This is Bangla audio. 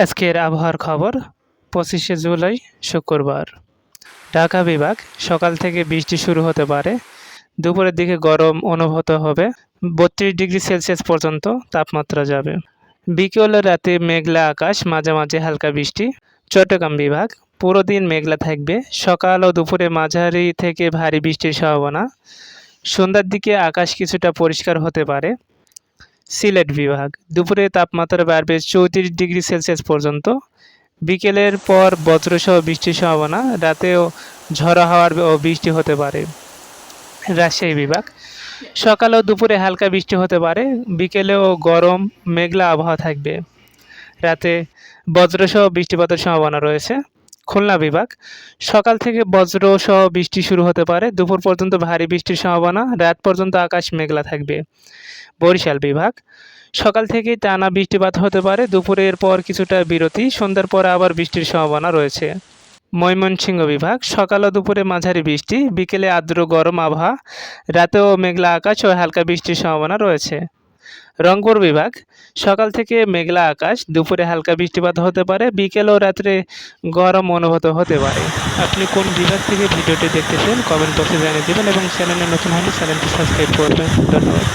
আজকের আবহাওয়ার খবর, পঁচিশে জুলাই, শুক্রবার। ঢাকা বিভাগ, সকাল থেকে বৃষ্টি শুরু হতে পারে। দুপুরের দিকে গরম অনুভূত হবে। বত্রিশ ডিগ্রি সেলসিয়াস পর্যন্ত তাপমাত্রা যাবে। বিকেল রাতে মেঘলা আকাশ, মাঝে মাঝে হালকা বৃষ্টি। চট্টগ্রাম বিভাগ, পুরো দিন মেঘলা থাকবে। সকাল ও দুপুরে মাঝারি থেকে ভারী বৃষ্টির সম্ভাবনা। সন্ধ্যার দিকে আকাশ কিছুটা পরিষ্কার হতে পারে। সিলেট বিভাগ। দুপুরে তাপমাত্রা বাড়বে চৌত্রিশ ডিগ্রি সেলসিয়াস পর্যন্ত। বিকেলের পর বজ্রসহ বৃষ্টির সম্ভাবনা। রাতেও ঝড়ো হাওয়ার ও বৃষ্টি হতে পারে। রাজশাহী বিভাগ। সকাল ও দুপুরে হালকা বৃষ্টি হতে পারে। বিকেলেও গরম, মেঘলা আবহাওয়া থাকবে। রাতে বজ্রসহ বৃষ্টিপাতের সম্ভাবনা রয়েছে। খুলনা বিভাগ। সকাল থেকে বজ্রসহ বৃষ্টি শুরু হতে পারে। দুপুর পর্যন্ত ভারী বৃষ্টির সম্ভাবনা। রাত পর্যন্ত আকাশ মেঘলা থাকবে। বরিশাল বিভাগ। সকাল থেকেই টানা বৃষ্টিপাত হতে পারে। দুপুরের পর কিছুটা বিরতি। সন্ধ্যার পর আবার বৃষ্টির সম্ভাবনা রয়েছে। ময়মনসিংহ বিভাগ। সকাল ও দুপুরে মাঝারি বৃষ্টি। বিকেলে আর্দ্র গরম আবহাওয়া। রাতেও মেঘলা আকাশ ও হালকা বৃষ্টির সম্ভাবনা রয়েছে। রংপুর বিভাগ। সকাল থেকে মেঘলা আকাশ, দুপুরে হালকা বৃষ্টিপাত হতে পারে, বিকেল ও রাত্রে গরম অনুভূত হতে পারে। আপনি কোন বিভাগ থেকে ভিডিওটি দেখতেছেন, কমেন্ট বক্সে জানিয়ে দেবেন এবং চ্যানেলে নতুন হলে চ্যানেলটি সাবস্ক্রাইব করবেন। ধন্যবাদ।